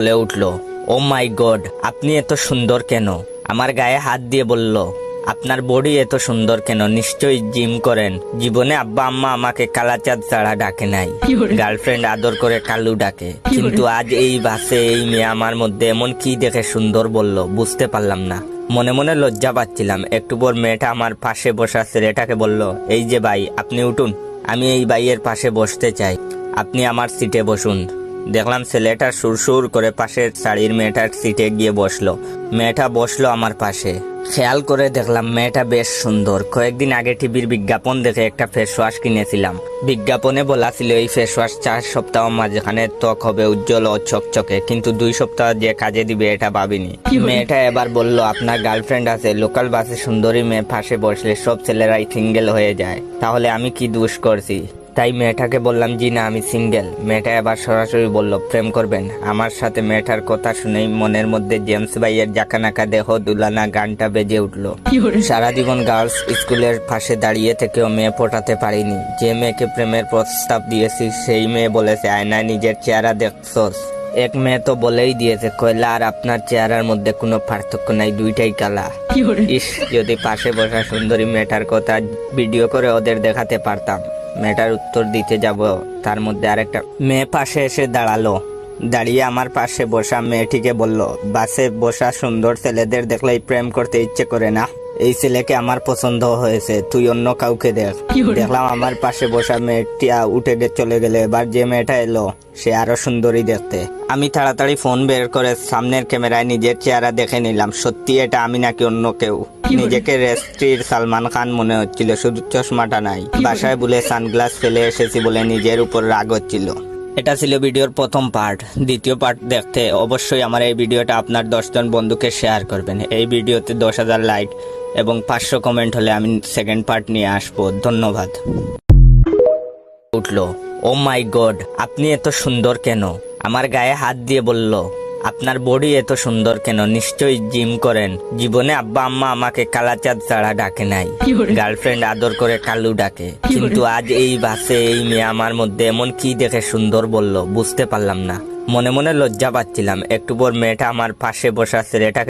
বলে উঠল ও মাই গড আপনি এত সুন্দর কেন? আমার গায়ে হাত দিয়ে বলল আপনার বডি এত সুন্দর কেন? নিশ্চয়ই জিম করেন। জীবনে আব্বা আম্মা আমাকে কালাচাঁদ ছাড়া ডাকে নাই। গার্লফ্রেন্ড আদর করে কালু ডাকে। কিন্তু আজ এই বাসে এই মেয়ে আমার মধ্যে এমন কি দেখে সুন্দর বলল বুঝতে পারলাম না। মনে মনে লজ্জা পাচ্ছিলাম। একটু পর মেয়েটা আমার পাশে বসা ছেলেটাকে বলল এই যে ভাই আপনি উঠুন। আমি এই ভাইয়ের পাশে বসতে চাই। আপনি আমার সিটে বসুন। দেখলাম ছেলেটা সুরসুর করে পাশের শাড়ির মেয়েটার সিটে গিয়ে বসল। মেয়েটা বসল আমার পাশে। খেয়াল করে দেখলাম মেয়েটা বেশ সুন্দর। কয়েকদিন আগে টিভির বিজ্ঞাপন দেখে একটা ফেস ওয়াশ কিনেছিলাম। বিজ্ঞাপনে বলা ছিল এই ফেস ওয়াশ চার সপ্তাহ মাঝখানে ত্বক হবে উজ্জ্বল ও চকচকে কিন্তু দুই সপ্তাহ যে কাজে দিবে এটা ভাবিনি। মেয়েটা এবার বলল আপনার গার্লফ্রেন্ড আছে লোকাল বাসে সুন্দরী মেয়ে পাশে বসলে সব ছেলেরাই সিঙ্গেল হয়ে যায়। তাহলে আমি কি দোষ করছি? তাই মেয়েটাকে বললাম জি না আমি সিঙ্গেল। মেয়েটা এবার সরাসরি বলল প্রেম করবেন। আমার সাথে মেয়েটার কথা শুনেই মনের মধ্যে জেমস ভাইয়ের জাকানাকা দেহ দুলানা গানটা বেজে উঠল। সারা জীবন গার্লস স্কুলের পাশে দাঁড়িয়ে থেকেও মেয়ে পটাতে পারিনি। যে মেয়েকে প্রেমের প্রস্তাব দিয়েছি সেই মেয়ে বলেছে আয়নায় নিজের চেহারা দেখছস। এক মেয়ে তো বলেই দিয়েছে কয়লা আর আপনার চেহারার মধ্যে কোনো পার্থক্য নাই দুইটাই কালা। ইস যদি পাশে বসা সুন্দরী মেয়েটার কথা ভিডিও করে ওদের দেখাতে পারতাম। মেয়েটার উত্তর দিতে যাব। তার মধ্যে আরেকটা মেয়ে পাশে এসে দাঁড়াল। দাঁড়িয়ে আমার পাশে বসা মেয়েটিকে বলল বাসে বসা সুন্দর ছেলেদের দেখলেই প্রেম করতে ইচ্ছে করে না। এই ছেলেকে আমার পছন্দ হয়েছে তুই অন্য কাউকে দেখ। দেখলাম আমার পাশে বসা মেয়েটি উঠে গে চলে গেলে। এবার যে মেয়েটা এলো সে আরও সুন্দরী দেখতে। আমি তাড়াতাড়ি ফোন বের করে সামনের ক্যামেরায় নিজের চেহারা দেখে নিলাম। সত্যি এটা আমি নাকি অন্য কেউ? নিজেকে রেস্ট্রির সালমান খান মনে হচ্ছিল শুধু চশমাটা নাই। বাসায় বলে সানগ্লাস ফেলে এসেছি বলে নিজের উপর রাগ হচ্ছিল। এটা ছিল ভিডিওর প্রথম পার্ট। দ্বিতীয় পার্ট দেখতে অবশ্যই আমার এই ভিডিওটা আপনার দশজন বন্ধুকে শেয়ার করবেন। এই ভিডিওতে দশ হাজার লাইক এবং পাঁচশো কমেন্ট হলে আমি সেকেন্ড পার্ট নিয়ে আসব। ধন্যবাদ। উঠল ও মাই গড আপনি এত সুন্দর কেন? আমার গায়ে হাত দিয়ে বলল আপনার বডি এত সুন্দর কেন? নিশ্চয়ই জিম করেন। জীবনে আব্বা আম্মা আমাকে কালাচাঁদ ছাড়া ডাকে নাই। গার্লফ্রেন্ড আদর করে কালু ডাকে। কিন্তু আজ এই বাসে এই মেয়ে আমার মধ্যে এমন কি দেখে সুন্দর বলল বুঝতে পারলাম না। মনে মনে লজ্জা পাচ্ছিলাম। একটু পর মেয়েটা আমার পাশে বসা ছেলেটাকে